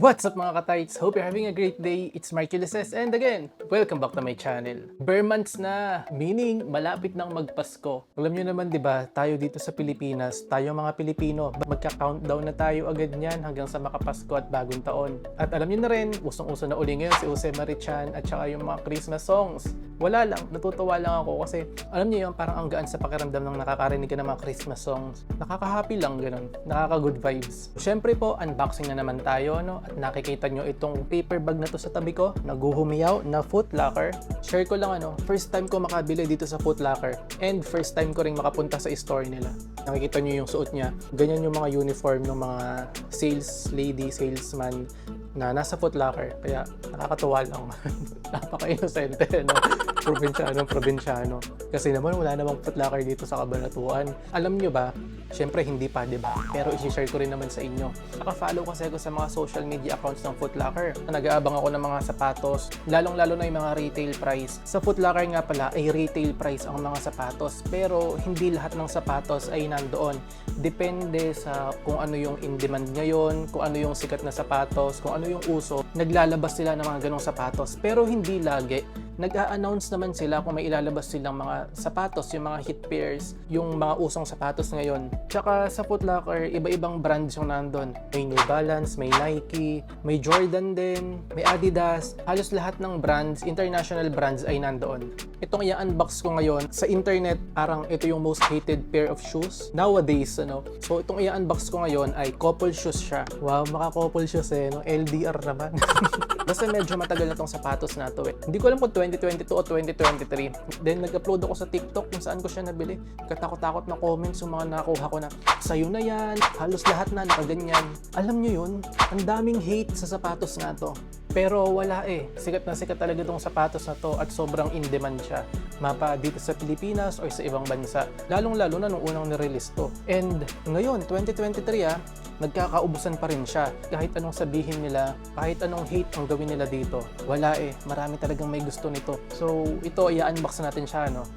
What's up mga katights? Hope you're having a great day. It's Mark Ulises and again, welcome back to my channel. Bare months na, meaning malapit nang magpasko. Alam nyo naman ba, tayo dito sa Pilipinas, tayo mga Pilipino, magka-countdown na tayo agad niyan hanggang sa makapasko at bagong taon. At alam nyo na rin, usong-uso na uli ngayon si Jose Marichan at saka yung mga Christmas songs. Wala lang, natutuwa lang ako kasi alam niyo yung parang ang gaan sa pakiramdam ng nakakarinig ka ng mga Christmas songs. Nakaka-happy lang ganun, nakaka-good vibes. Siyempre po, unboxing na naman tayo no at nakikita nyo itong paper bag na to sa tabi ko, naguhumiyaw na Foot Locker. Share ko lang ano, first time ko makabili dito sa Foot Locker and first time ko ring makapunta sa store nila. Nakikita nyo yung suot niya. Ganyan yung mga uniform ng mga sales lady, salesman na nasa Foot Locker. Kaya nakakatuwa lang. Napaka-inosente, no? Probinsyano, probinsyano. Kasi naman wala namang Locker dito sa Kabanatuan. Alam nyo ba, Siyempre hindi pa, di ba? Pero i-share ko rin naman sa inyo. Naka-follow kasi ako sa mga social media accounts ng Foot Locker. Nag-aabang ako ng mga sapatos, lalong-lalo na yung mga retail price. Sa Foot Locker nga pala ay retail price ang mga sapatos, pero hindi lahat ng sapatos ay nandoon. Depende sa kung ano yung in-demand ngayon, kung ano yung sikat na sapatos, kung ano yung uso. Naglalabas sila ng mga ganong sapatos, pero hindi lagi nag-a-announce naman sila kung may ilalabas silang mga sapatos, yung mga hit pairs, yung mga usong sapatos ngayon. Tsaka sa Foot Locker, iba-ibang brands yung nandun. May New Balance, may Nike, may Jordan din, may Adidas. Halos lahat ng brands, international brands ay nandoon. Itong i-unbox ko ngayon, sa internet, parang ito yung most hated pair of shoes nowadays. Ano? So itong i-unbox ko ngayon ay couple shoes siya. Wow, maka-couple shoes eh. No? LDR naman. Basta medyo matagal na tong sapatos na to eh. Hindi ko alam kung 2022 o 2023. Then nag-upload ako sa TikTok kung saan ko siya nabili. Katakot-takot na comments yung mga nakuha ko na sa'yo na yan, halos lahat na nakaganyan. Alam nyo yun, ang daming hate sa sapatos na to. Pero wala eh. Sikat na sikat talaga itong sapatos na to at sobrang in-demand siya. Mapa dito sa Pilipinas o sa ibang bansa. Lalong-lalo na nung unang nirelease to. And ngayon, 2023 ah, nagkakaubusan pa rin siya. Kahit anong sabihin nila, kahit anong hate ang gawin nila dito. Wala eh. Marami talagang may gusto nito. So, ito, i-unbox natin siya, no?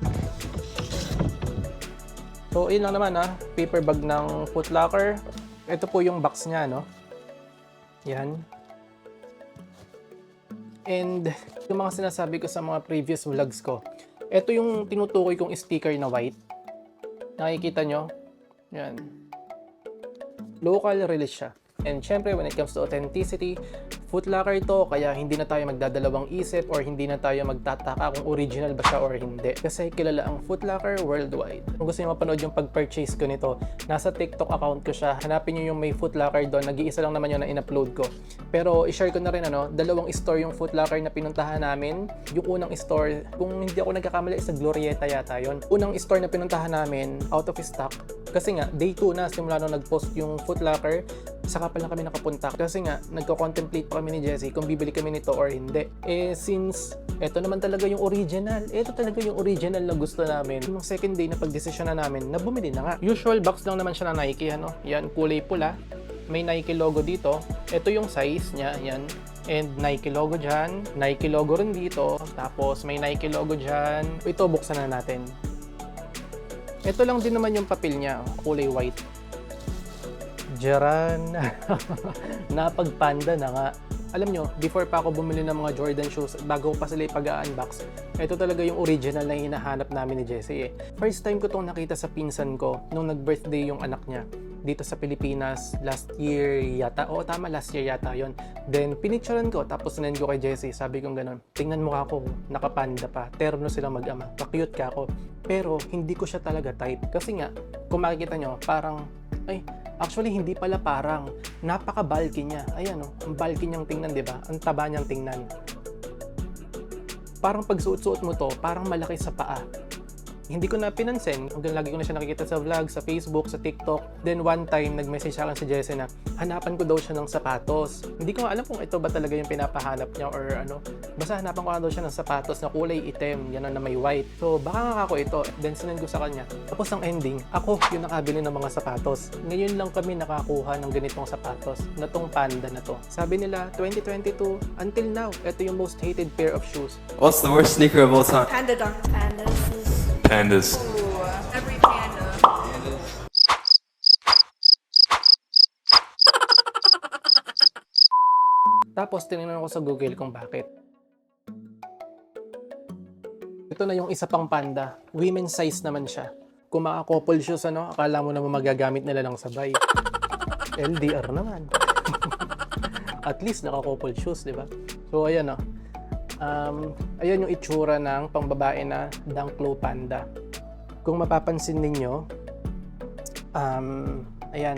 So, yun lang naman ah. Paper bag ng Foot Locker. Ito po yung box niya, no? Yan. And yung mga sinasabi ko sa mga previous vlogs ko, ito yung tinutukoy kong sticker na white. Nakikita nyo? Yan. Local release siya. And syempre, when it comes to authenticity, Foot Locker to, kaya hindi na tayo magdadalawang isip or hindi na tayo magtataka kung original ba siya or hindi. Kasi kilala ang Foot Locker worldwide. Kung gusto niyo mapanood yung pag-purchase ko nito, nasa TikTok account ko siya. Hanapin niyo yung may Foot Locker doon. Nag-iisa lang naman yun na in-upload ko. Pero i-share ko na rin ano, dalawang store yung Foot Locker na pinuntahan namin. Yung unang store, kung hindi ako nagkakamali, sa Glorieta yata yon. Unang store na pinuntahan namin, out of stock. Kasi nga, day 2 na, simula nung nag-post yung Foot Locker, saka pa lang kami nakapunta. Kasi nga, nagko-contemplate pa kami ni Jessie kung bibili kami nito or hindi. Eh, since eto naman talaga yung original, eto talaga yung original na gusto namin. Yung second day na pagdesisyon na namin, na bumili na nga. Usual box lang naman siya na Nike, ano? Yan, kulay pula. May Nike logo dito. Ito yung size niya, yan. And Nike logo dyan. Nike logo rin dito. Tapos may Nike logo dyan. Ito, buksan na natin. Ito lang din naman yung papel niya, kulay white. Jaran. Napagpanda na nga. Alam nyo, before pa ako bumili ng mga Jordan shoes, bago pa sila ipag-unbox, ito talaga yung original na hinahanap namin ni Jessie eh. First time ko tong nakita sa pinsan ko nung nag-birthday yung anak niya dito sa Pilipinas last year yata. Oo, tama, last year yata yon. Then, pinicturean ko, tapos sinend ko kay Jessie. Sabi ko ganun, tingnan mo ako, nakapanda pa. Terno sila mag-ama. Kakute ka ako. Pero, hindi ko siya talaga type. Kasi nga, kung makikita nyo, parang, ay, Actually, hindi pala parang. Napaka-bulky niya. Ayan o, ang bulky niyang tingnan, di ba? Ang taba niyang tingnan. Parang pag suot-suot mo to, parang malaki sa paa. Hindi ko na pinansin. Hanggang lagi ko na siya nakikita sa vlog, sa Facebook, sa TikTok. Then one time, nag-message sa akin si Jesse na hanapan ko daw siya ng sapatos. Hindi ko alam kung ito ba talaga yung pinapahanap niya or ano. Basta hanapan ko daw siya ng sapatos na kulay itim, yan na may white. So baka nga ako ito. Then sinend ko sa kanya. Tapos ang ending, ako yung nakabili ng mga sapatos. Ngayon lang kami nakakuha ng ganitong sapatos na tong panda na to. Sabi nila, 2022, until now, ito yung most hated pair of shoes. What's the worst sneaker of all time? Panda Dunk. Pandas is Pandas. ooh, every panda. Tapos tinignan ko sa Google kung bakit. Ito na yung isa pang panda. Women's size naman siya. Kung maka-couple shoes, ano, akala mo naman magagamit nila ng sabay. LDR naman. At least naka-couple shoes, di ba? So, ayan o. Um, ayan yung itsura ng pangbabae na Danklo Panda. Kung mapapansin ninyo, um, ayan,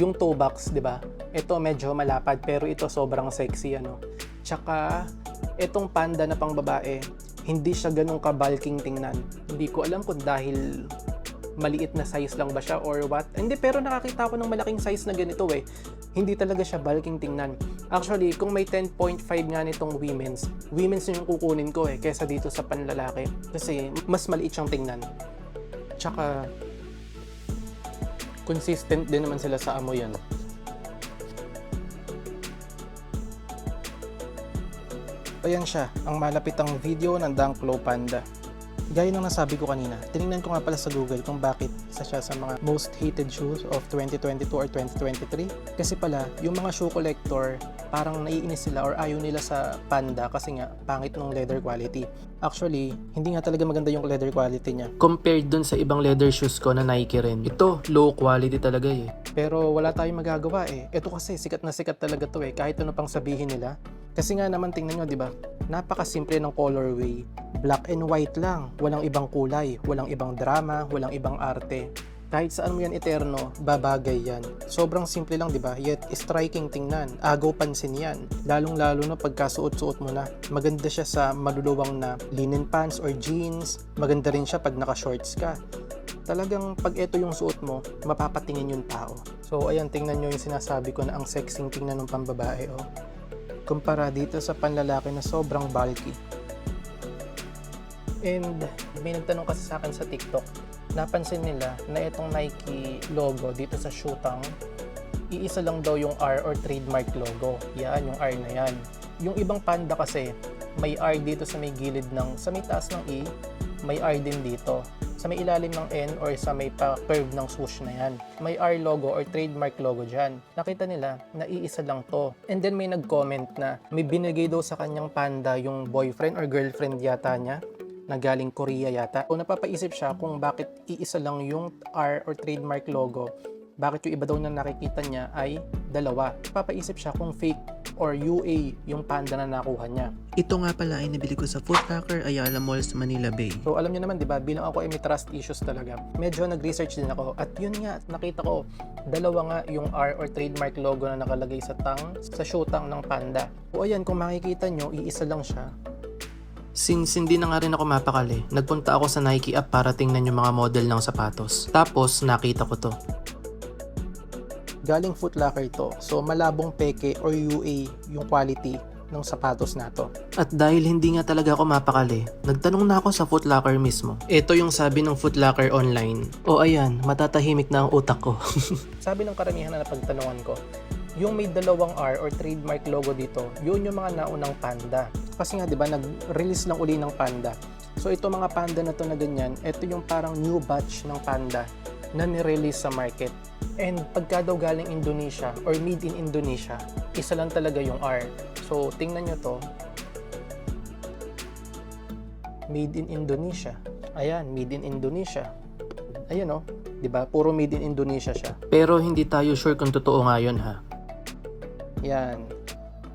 yung toe box, di ba? Ito medyo malapad pero ito sobrang sexy ano. Tsaka itong panda na pang babae, hindi siya ganun ka-bulking tingnan. Hindi ko alam kung dahil maliit na size lang ba siya or what. Hindi, pero nakakita ko ng malaking size na ganito eh. Hindi talaga siya bulking tingnan. Actually, kung may 10.5 nga nitong women's, women's yung kukunin ko eh, kesa dito sa panlalaki. Kasi mas maliit siyang tingnan. Tsaka, consistent din naman sila sa amoy yan. Ayan siya, ang malapitang video ng Danklo Panda. Gaya ng nasabi ko kanina, tinignan ko nga pala sa Google kung bakit isa siya sa mga most hated shoes of 2022 or 2023. Kasi pala, yung mga shoe collector, parang naiinis sila or ayaw nila sa Panda kasi nga pangit ng leather quality. Actually, hindi nga talaga maganda yung leather quality niya. Compared dun sa ibang leather shoes ko na Nike rin. Ito, low quality talaga eh. Pero wala tayong magagawa eh. Ito kasi sikat na sikat talaga to eh. Kahit ano pang sabihin nila. Kasi nga naman tingnan nyo, di ba? Napakasimple ng colorway. Black and white lang. Walang ibang kulay. Walang ibang drama. Walang ibang arte. Kahit saan mo yan eterno, babagay yan. Sobrang simple lang, di ba? Yet striking tingnan. Agaw pansin yan. Lalong-lalo na pagkasuot-suot mo na. Maganda siya sa maluluwang na linen pants or jeans. Maganda rin siya pag naka-shorts ka. Talagang pag ito yung suot mo, mapapatingin yung tao. So ayan, tingnan nyo yung sinasabi ko na ang sexing tingnan ng pambabae. Oh kumpara dito sa panlalaki na sobrang bulky. And may nagtanong kasi sa akin sa TikTok, napansin nila na itong Nike logo dito sa shootang, iisa lang daw yung R or trademark logo. Yan, yung R na yan. Yung ibang panda kasi, may R dito sa may gilid ng, sa may taas ng E, may R din dito. Sa may ilalim ng N or sa may pa-curve ng swoosh na yan. May R logo or trademark logo dyan. Nakita nila na iisa lang to. And then may nag-comment na may binigay daw sa kanyang panda yung boyfriend or girlfriend yata niya na galing Korea yata. O napapaisip siya kung bakit iisa lang yung R or trademark logo bakit yung iba daw na nakikita niya ay dalawa. Papaisip siya kung fake or UA yung panda na nakuha niya. Ito nga pala ay nabili ko sa Foot Locker Ayala Mall sa Manila Bay. So alam niyo naman 'di ba, bilang ako ay may trust issues talaga. Medyo nag-research din ako at yun nga nakita ko dalawa nga yung R or trademark logo na nakalagay sa tang sa shootang ng panda. O ayan kung makikita nyo, iisa lang siya. Since hindi na nga rin ako mapakali, nagpunta ako sa Nike app para tingnan yung mga model ng sapatos. Tapos nakita ko to. Galing Foot Locker to. So malabong peke or UA yung quality ng sapatos na to. At dahil hindi nga talaga ako mapakali, nagtanong na ako sa Foot Locker mismo. Ito yung sabi ng Foot Locker online. O ayan, matatahimik na ang utak ko. Sabi ng karamihan na napagtanungan ko, yung may dalawang R or trademark logo dito, yun yung mga naunang panda. Kasi nga 'di ba nag-release lang uli ng panda. So ito mga panda na to na ganyan, ito yung parang new batch ng panda na ni-release sa market. And pagka daw galing Indonesia or made in Indonesia, isa lang talaga yung R. So tingnan nyo to. Made in Indonesia. Ayan, made in Indonesia. Ayan oh, 'di ba? Puro made in Indonesia siya. Pero hindi tayo sure kung totoo nga yun ha. Yan.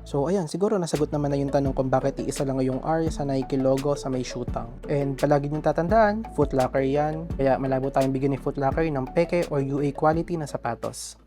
So, ayan, siguro nasagot naman na yung tanong kung bakit iisa lang yung R sa Nike logo sa may shootang. And palagi niyong tatandaan, Foot Locker yan. Kaya malabo tayong bigyan ni Foot Locker ng peke or UA quality na sapatos.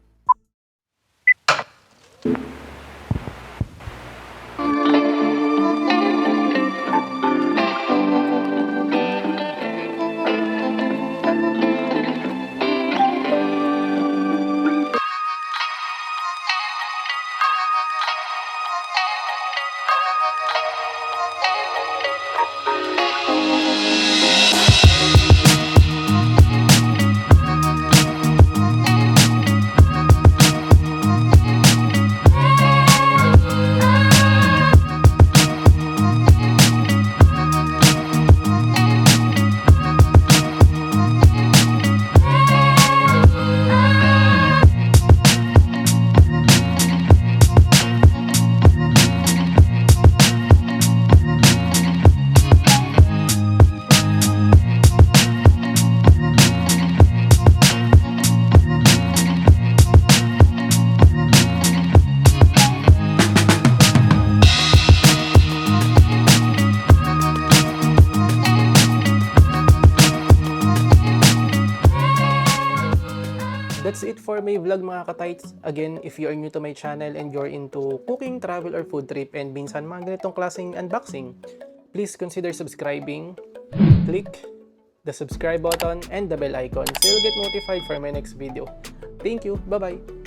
That's it for my vlog mga katights. Again, if you are new to my channel and you're into cooking, travel, or food trip and minsan mga ganitong klaseng unboxing, please consider subscribing. Click the subscribe button and the bell icon so you'll get notified for my next video. Thank you. Bye-bye.